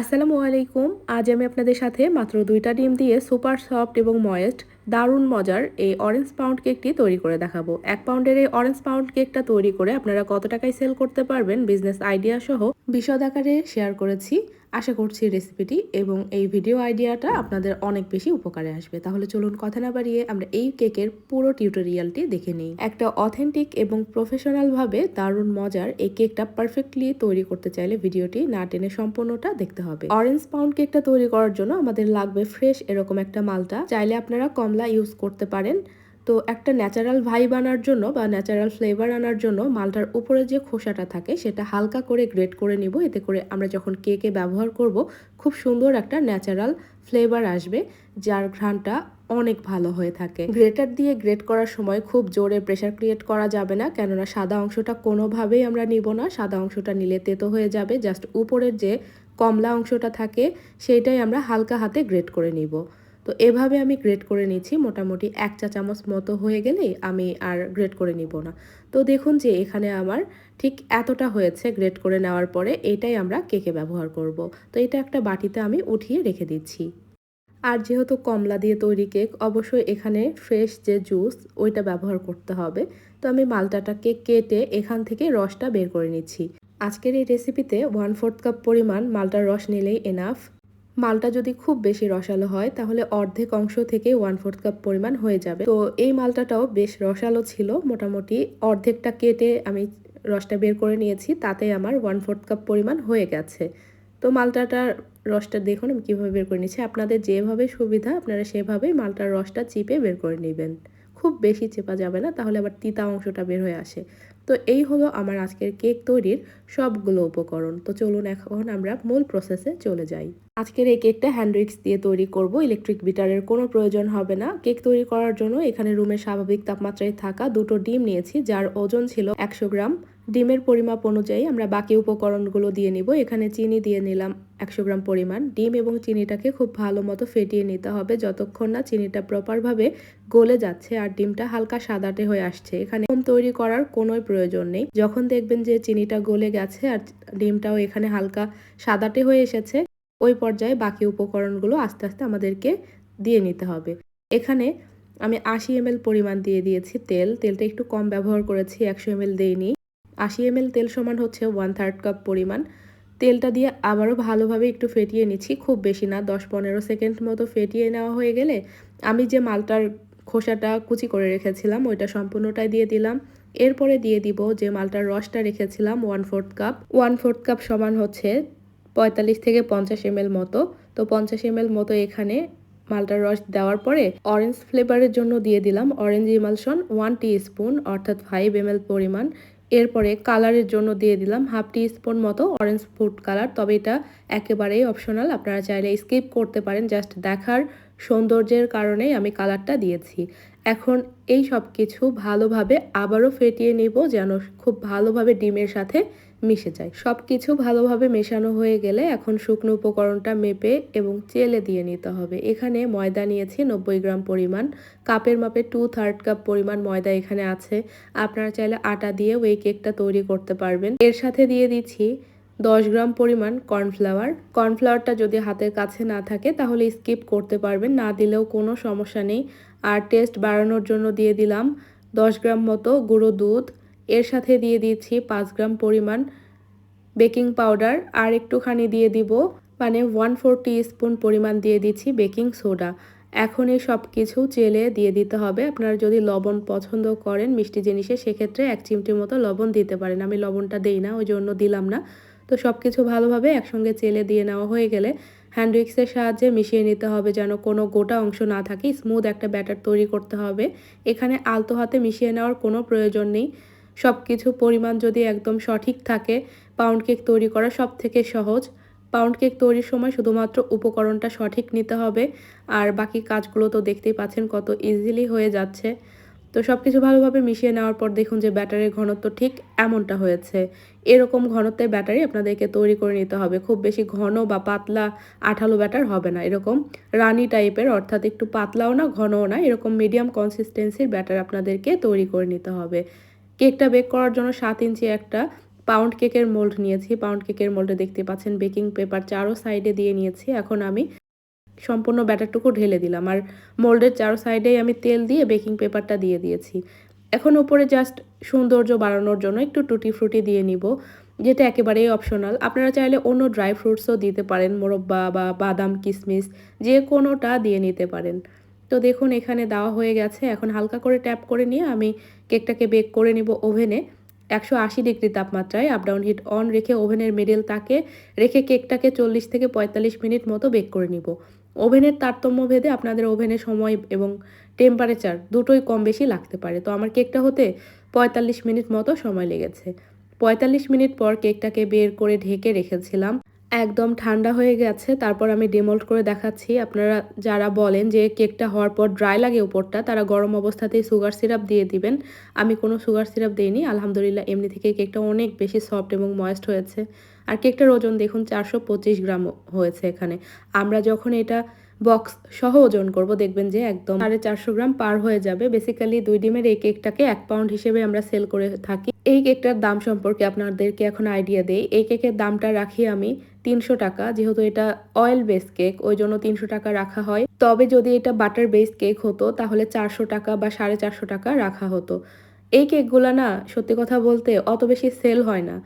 আসসালামু আলাইকুম। আজ আমি আপনাদের সাথে মাত্র দুইটা ডিম দিয়ে সুপার সফট এবং ময়েস্ট, দারুণ মজার এই অরেঞ্জ পাউন্ড কেকটি তৈরি করে দেখাবো। এক পাউন্ডের এই অরেঞ্জ পাউন্ড কেকটা তৈরি করে আপনারা কত টাকায় সেল করতে পারবেন বিজনেস আইডিয়া সহ বিশদ আকারে শেয়ার করেছি। আশা করছি রেসিপিটি এবং এই ভিডিও আইডিয়াটা আপনাদের অনেক বেশি উপকারে আসবে। তাহলে চলুন কথা না বাড়িয়ে আমরা এই কেকের পুরো টিউটোরিয়ালটি দেখে নিই। একটা অথেন্টিক এবং প্রফেশনালভাবে দারুণ মজার এই কেকটা পারফেক্টলি তৈরি করতে চাইলে ভিডিওটি না টেনে সম্পূর্ণটা দেখতে হবে। অরেঞ্জ পাউন্ড কেকটা তৈরি করার জন্য আমাদের লাগবে ফ্রেশ এরকম একটা মালটা। চাইলে আপনারা কমলা ইউজ করতে পারেন। তো একটা ন্যাচারাল ভাইব আনার জন্য বা ন্যাচারাল ফ্লেভার আনার জন্য মালটার উপরে যে খোসাটা থাকে সেটা হালকা করে গ্রেট করে নিব। এতে করে আমরা যখন কেকে ব্যবহার করব, খুব সুন্দর একটা ন্যাচারাল ফ্লেভার আসবে, যার ঘ্রাণটা অনেক ভালো হয়ে থাকে। গ্রেটার দিয়ে গ্রেট করার সময় খুব জোরে প্রেশার ক্রিয়েট করা যাবে না, কেননা সাদা অংশটা কোনোভাবেই আমরা নিব না। সাদা অংশটা নিলে তেতো হয়ে যাবে জাস্ট উপরের যে কমলা অংশটা থাকে, সেইটাই আমরা হালকা হাতে গ্রেট করে নিব। তো এভাবে আমি গ্রেড করে নিচ্ছি মোটামুটি এক চা চামচ মতো হয়ে গেলেই আমি আর গ্রেড করে নিব না। তো দেখুন যে এখানে আমার ঠিক এতটা হয়েছে গ্রেড করে নেওয়ার পরে এটাই আমরা কেকে ব্যবহার করব। তো এটা একটা বাটিতে আমি উঠিয়ে রেখে দিচ্ছি। আর যেহেতু কমলা দিয়ে তৈরি কেক অবশ্যই এখানে ফ্রেশ যে জুস ওইটা ব্যবহার করতে হবে। তো আমি মালটাটাকে কেটে এখান থেকে রসটা বের করে নিচ্ছি। আজকের এই রেসিপিতে ওয়ান ফোর্থ কাপ পরিমাণ মালটার রস নিলেই এনাফ মালটা যদি খুব বেশি রসালো হয়, তাহলে অর্ধেক অংশ থেকে ওয়ান ফোর্থ কাপ পরিমাণ হয়ে যাবে। তো এই মালটাটাও বেশ রসালো ছিল, মোটামুটি অর্ধেকটা কেটে আমি রসটা বের করে নিয়েছি, তাতে আমার ওয়ান ফোর্থ কাপ পরিমাণ হয়ে গেছে। তো মালটাটার রসটা দেখুন, আমি কীভাবে বের করে নিচ্ছি। আপনাদের যেভাবে সুবিধা, আপনারা সেভাবেই মালটার রসটা চিপে বের করে নেবেন। খুব বেশি চেপা যাবে না, তাহলে আবার তিতা অংশটা বের হয়ে আসে। তো এই হলো আমার আজকের কেক তৈরির সবগুলো উপকরণ। তো চলুন এখন আমরা মূল প্রসেসে চলে যাই। আজকের এই কেকটা হ্যান্ডউইক্স দিয়ে তৈরি করব ইলেকট্রিক বিটারের কোনো প্রয়োজন হবে না। কেক তৈরি করার জন্য এখানে রুমের স্বাভাবিক তাপমাত্রায় থাকা দুটো ডিম নিয়েছি, যার ওজন ছিল একশো গ্রাম। ডিমের পরিমাপ অনুযায়ী আমরা বাকি উপকরণগুলো দিয়ে নিব। এখানে চিনি দিয়ে নিলাম একশো গ্রাম পরিমাণ। ডিম এবং চিনিটাকে খুব ভালো মতো ফেটিয়ে নিতে হবে। যতক্ষণ না চিনিটা প্রপারভাবে গলে যাচ্ছে আর ডিমটা হালকা সাদাটে হয়ে আসছে। এখানে তৈরি করার কোনোই প্রয়োজন নেই। যখন দেখবেন যে চিনিটা গলে গেছে আর ডিমটাও এখানে হালকা সাদাটে হয়ে এসেছে, ওই পর্যায়ে বাকি উপকরণগুলো আস্তে আস্তে আমাদেরকে দিয়ে নিতে হবে। এখানে আমি আশি এম পরিমাণ দিয়ে দিয়েছি তেল। তেলটা একটু কম ব্যবহার করেছি, একশো এম দিইনি। আশি এম তেল সমান হচ্ছে ওয়ান থার্ড কাপ পরিমাণ। তেলটা দিয়ে আবারও ভালোভাবে একটু ফেটিয়ে নিচ্ছি। খুব বেশি না, দশ পনেরো সেকেন্ড মতো ফেটিয়ে নেওয়া হয়ে গেলে আমি যে মালটার খোসাটা কুচি করে রেখেছিলাম, ওইটা সম্পূর্ণটাই দিয়ে দিলাম। এরপরে দিয়ে দিব যে মালটার রসটা রেখেছিলাম one fourth cup one fourth cup সমান হচ্ছে পঁয়তাল্লিশ থেকে পঞ্চাশ এম মতো। তো পঞ্চাশ এম মতো এখানে মালটার রস দেওয়ার পরে অরেঞ্জ ফ্লেভারের জন্য দিয়ে দিলাম orange emulsion one teaspoon অর্থাৎ ফাইভ এম পরিমাণ। এরপরে কালারের জন্য দিয়ে দিলাম হাফ টি স্পুন মতো অরেঞ্জ ফুড কালার তবে এটা একেবারেই অপশনাল আপনারা চাইলে স্কিপ করতে পারেন জাস্ট দেখার সৌন্দর্যের কারণেই আমি কালারটা দিয়েছি। এখন এই সব কিছু ভালোভাবে আবারও ফেটিয়ে নেব যেন খুব ভালোভাবে ডিমের সাথে মিশে যায়। সব কিছু ভালোভাবে মেশানো হয়ে গেলে এখন শুকনো উপকরণটা মেপে এবং চেলে দিয়ে নিতে হবে। এখানে ময়দা নিয়েছি নব্বই গ্রাম পরিমাণ। কাপের মাপে টু থার্ড কাপ পরিমাণ ময়দা এখানে আছে। আপনারা চাইলে আটা দিয়ে ওই কেকটা তৈরি করতে পারবেন। এর সাথে দিয়ে দিচ্ছি দশ গ্রাম পরিমাণ কর্নফ্লাওয়ার। কর্নফ্লাওয়ারটা যদি হাতের কাছে না থাকে তাহলে স্কিপ করতে পারবেন, না দিলেও কোনো সমস্যা নেই। আর টেস্ট বাড়ানোর জন্য দিয়ে দিলাম দশ গ্রাম মতো গুঁড়ো দুধ এর সাথে দিয়ে দিচ্ছি পাঁচ গ্রাম পরিমাণ বেকিং পাউডার, আর একটুখানি দিয়ে দিব মানে ওয়ান ফোর স্পুন পরিমাণ দিয়ে দিচ্ছি বেকিং সোডা। এখন এই সব কিছু চেলে দিয়ে দিতে হবে। আপনারা যদি লবণ পছন্দ করেন মিষ্টি জিনিসে, সেক্ষেত্রে এক চিমটির মতো লবণ দিতে পারেন। আমি লবণটা দেই না ওই জন্য দিলাম না। তো সব কিছু ভালোভাবে একসঙ্গে চেলে দিয়ে নেওয়া হয়ে গেলে হ্যান্ড উইক্সের সাহায্যে মিশিয়ে নিতে হবে যেন কোনো গোটা অংশ না থাকে। স্মুথ একটা ব্যাটার তৈরি করতে হবে। এখানে আলতো হাতে মিশিয়ে নেওয়ার কোনো প্রয়োজন নেই। সব কিছু পরিমাণ যদি একদম সঠিক থাকে পাউন্ড কেক তৈরি করা সব থেকে সহজ। পাউন্ড কেক তৈরির সময় শুধুমাত্র উপকরণটা সঠিক নিতে হবে, আর বাকি কাজগুলো তো দেখতেই পাচ্ছেন কত ইজিলি হয়ে যাচ্ছে। তো সব কিছু ভালোভাবে মিশিয়ে নেওয়ার পর দেখুন যে ব্যাটারের ঘনত্ব ঠিক এমনটা হয়েছে। এরকম ঘনত্বের ব্যাটারি আপনাদেরকে তৈরি করে নিতে হবে। খুব বেশি ঘন বা পাতলা, আঠালো ব্যাটার হবে না। এরকম রানি টাইপের, অর্থাৎ একটু পাতলাও না, ঘনও না, এরকম মিডিয়াম কনসিস্টেন্সির ব্যাটার আপনাদেরকে তৈরি করে নিতে হবে। কেকটা বেক করার জন্য সাত ইঞ্চি একটা পাউন্ড কেকের মোল্ড নিয়েছি। পাউন্ড কেকের মোল্ডে দেখতে পাচ্ছেন বেকিং পেপার চারো সাইডে দিয়ে নিয়েছি। এখন আমি সম্পূর্ণ ব্যাটারটুকু ঢেলে দিলাম। আর মোল্ডের চারো সাইডেই আমি তেল দিয়ে বেকিং পেপারটা দিয়ে দিয়েছি। এখন উপরে জাস্ট সৌন্দর্য বাড়ানোর জন্য একটু টুটি ফ্রুটি দিয়ে নিব, যেটা একেবারেই অপশনাল আপনারা চাইলে অন্য ড্রাই ফ্রুটসও দিতে পারেন, মোরব্বা বা বাদাম কিশমিশ যে কোনোটা দিয়ে নিতে পারেন। তো দেখুন, এখানে দেওয়া হয়ে গেছে। এখন হালকা করে ট্যাপ করে নিয়ে আমি কেকটাকে বেক করে নিব ওভেনে একশো আশি ডিগ্রি তাপমাত্রায় আপ ডাউন হিট অন রেখে ওভেনের মিডল তাকে রেখে কেকটাকে চল্লিশ থেকে পঁয়তাল্লিশ মিনিট মতো বেক করে নিব। ওভেনের তারতম্য ভেদে আপনাদের ওভেনের সময় এবং টেম্পারেচার দুটোই কম বেশি লাগতে পারে। তো আমার কেকটা হতে পঁয়তাল্লিশ মিনিট মতো সময় লেগেছে। পঁয়তাল্লিশ মিনিট পর কেকটাকে বের করে ঢেকে রেখেছিলাম। একদম ঠান্ডা হয়ে গেছে। তারপর আমি ডিমোল্ড করে দেখাচ্ছি। আপনারা যারা বলেন যে কেকটা হওয়ার পর ড্রাই লাগে উপরটা, তারা গরম অবস্থাতেই সুগার সিরাপ দিয়ে দিবেন। আমি কোনো সুগার সিরাপ দিইনি। আলহামদুলিল্লাহ, এমনি থেকে কেকটা অনেক বেশি সফট এবং ময়েস্ট হয়েছে। আর কেকটার ওজন দেখুন, চারশো পঁচিশ গ্রাম হয়েছে এখানে। আমরা যখন এটা বক্স সহ ওজন করব, দেখবেন যে একদম সাড়ে চারশো গ্রাম পার হয়ে যাবে। বেসিক্যালি দুই ডিমের এই কেকটাকে এক পাউন্ড হিসেবে আমরা সেল করে থাকি। এই কেকটার দাম সম্পর্কে আপনাদেরকে এখন আইডিয়া দেই। এই কেকের দামটা রাখি আমি তিনশো টাকা, যেহেতু এটা অয়েল বেস কেক ওই জন্য তিনশো টাকা রাখা হয়। তবে যদি এটা বাটার বেস কেক হতো, তাহলে চারশো টাকা বা সাড়ে চারশো টাকা রাখা হতো। এই কেকগুলো না, সত্যি কথা বলতে, অত বেশি সেল হয় না।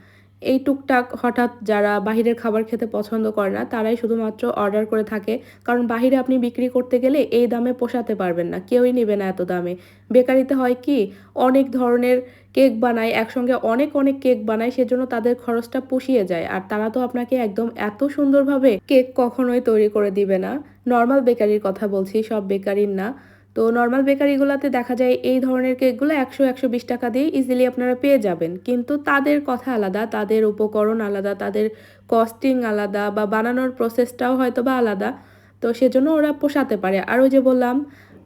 এই টুকটাক হঠাৎ যারা বাহিরের খাবার খেতে পছন্দ করে না, তারাই শুধুমাত্র অর্ডার করে থাকে। কারণ বাহিরে আপনি বিক্রি করতে গেলে এই দামে পোষাতে পারবেন না, কেউই নেবে না এত দামে। বেকারিতে হয় কি, অনেক ধরনের কেক বানায়, একসঙ্গে অনেক অনেক কেক বানায়, সেজন্য তাদের খরচটা পুষিয়ে যায়। আর তারা তো আপনাকে একদম এত সুন্দরভাবে কেক কখনোই তৈরি করে দিবে না। নর্মাল বেকারির কথা বলছি, সব বেকারির না। তো নর্মাল বেকারিগুলোতে দেখা যায় এই ধরনের কেকগুলো একশো একশো বিশ টাকা দিয়ে ইজিলি আপনারা পেয়ে যাবেন। কিন্তু তাদের কথা আলাদা, তাদের উপকরণ আলাদা, তাদের কস্টিং আলাদা বা বানানোর প্রসেসটাও হয়তো বা আলাদা। তো সেজন্য ওরা পোষাতে পারে। আর ওই যে বললাম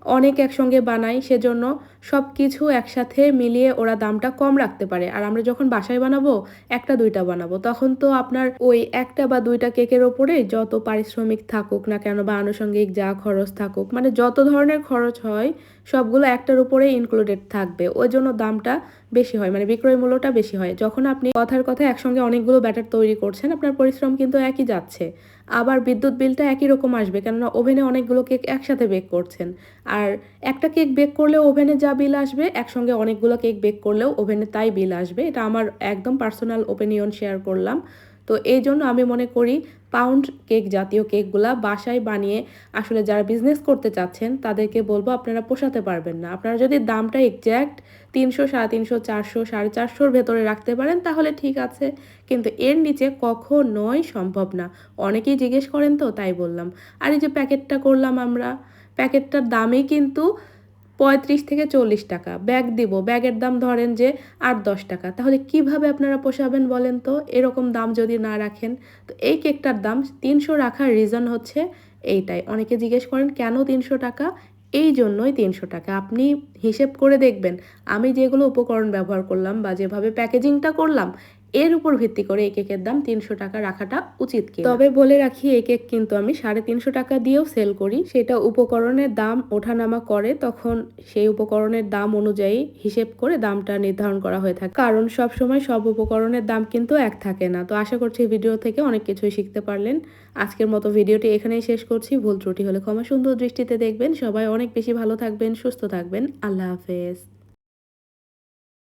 অনেক একসঙ্গে বানাই, সেজন্য সব কিছু একসাথে মিলিয়ে ওরা দামটা কম রাখতে পারে। আর আমরা যখন বাসায় বানাবো, একটা দুইটা বানাবো, তখন তো আপনার ওই একটা বা দুইটা কেকের ওপরে যত পারিশ্রমিক থাকুক না কেন বা আনুষঙ্গিক যা খরচ থাকুক মানে যত ধরনের খরচ হয়, সবগুলো একটার উপরে ইনক্লুডেড থাকবে। ওই জন্য দামটা বেশি হয় মানে বিক্রয় মূল্যটা বেশি হয়। যখন আপনি কথার কথা একসঙ্গে অনেকগুলো ব্যাটার তৈরি করছেন, আপনার পরিশ্রম কিন্তু একই যাচ্ছে। আবার বিদ্যুৎ বিলটা একই রকম আসবে, কেননা ওভেনে অনেকগুলো কেক একসাথে বেক করছেন। আর একটা কেক বেক করলেও ওভেনে যা বিল আসবে, একসঙ্গে অনেকগুলো কেক বেক করলেও ওভেনে তাই বিল আসবে। এটা আমার একদম পার্সোনাল ওপিনিয়ন শেয়ার করলাম। তো এই জন্য আমি মনে করি পাউন্ড কেক জাতীয় কেকগুলা বাসায় বানিয়ে আসলে যারা বিজনেস করতে চাচ্ছেন, তাদেরকে বলব আপনারা পোষাতে পারবেন না। আপনারা যদি দামটা এক্স্যাক্ট তিনশো সাড়ে তিনশো, চারশো, সাড়ে চারশোর ভেতরে রাখতে পারেন, তাহলে ঠিক আছে। কিন্তু এর নিচে কখনোই সম্ভব না। অনেকেই জিজ্ঞেস করেন তো, তাই বললাম। আর এই যে প্যাকেটটা করলাম আমরা প্যাকেটটার দামই কিন্তু পঁয়ত্রিশ থেকে চল্লিশ টাকা। ব্যাগ দিব, ব্যাগের দাম ধরেন যে আট দশ টাকা। তাহলে কীভাবে আপনারা পোষাবেন বলেন তো? এরকম দাম যদি না রাখেন, তো এই কেকটার দাম তিনশো রাখার রিজন হচ্ছে এইটাই। অনেকে জিজ্ঞেস করেন, কেন তিনশো টাকা? এই জন্যই তিনশো টাকা। আপনি হিসেব করে দেখবেন। আমি যেগুলো উপকরণ ব্যবহার করলাম বা যেভাবে প্যাকেজিংটা করলাম এর উপর ভিত্তি করে এই কেকের দাম তিনশো টাকা রাখাটা উচিত তবে বলে রাখি এই কেক কিন্তু আমি সাড়ে তিনশো টাকা দিয়েও সেল করি। সেটা উপকরণের দাম ওঠানামা করে, তখন সেই উপকরণের দাম অনুযায়ী হিসেব করে দামটা নির্ধারণ করা হয়ে থাকে। কারণ সব সময় সব উপকরণের দাম কিন্তু এক থাকে না। তো আশা করছি ভিডিও থেকে অনেক কিছুই শিখতে পারলেন। আজকের মতো ভিডিওটি এখানেই শেষ করছি। ভুল ত্রুটি হলে ক্ষমা সুন্দর দৃষ্টিতে দেখবেন। সবাই অনেক বেশি ভালো থাকবেন, সুস্থ থাকবেন। আল্লাহ হাফেজ।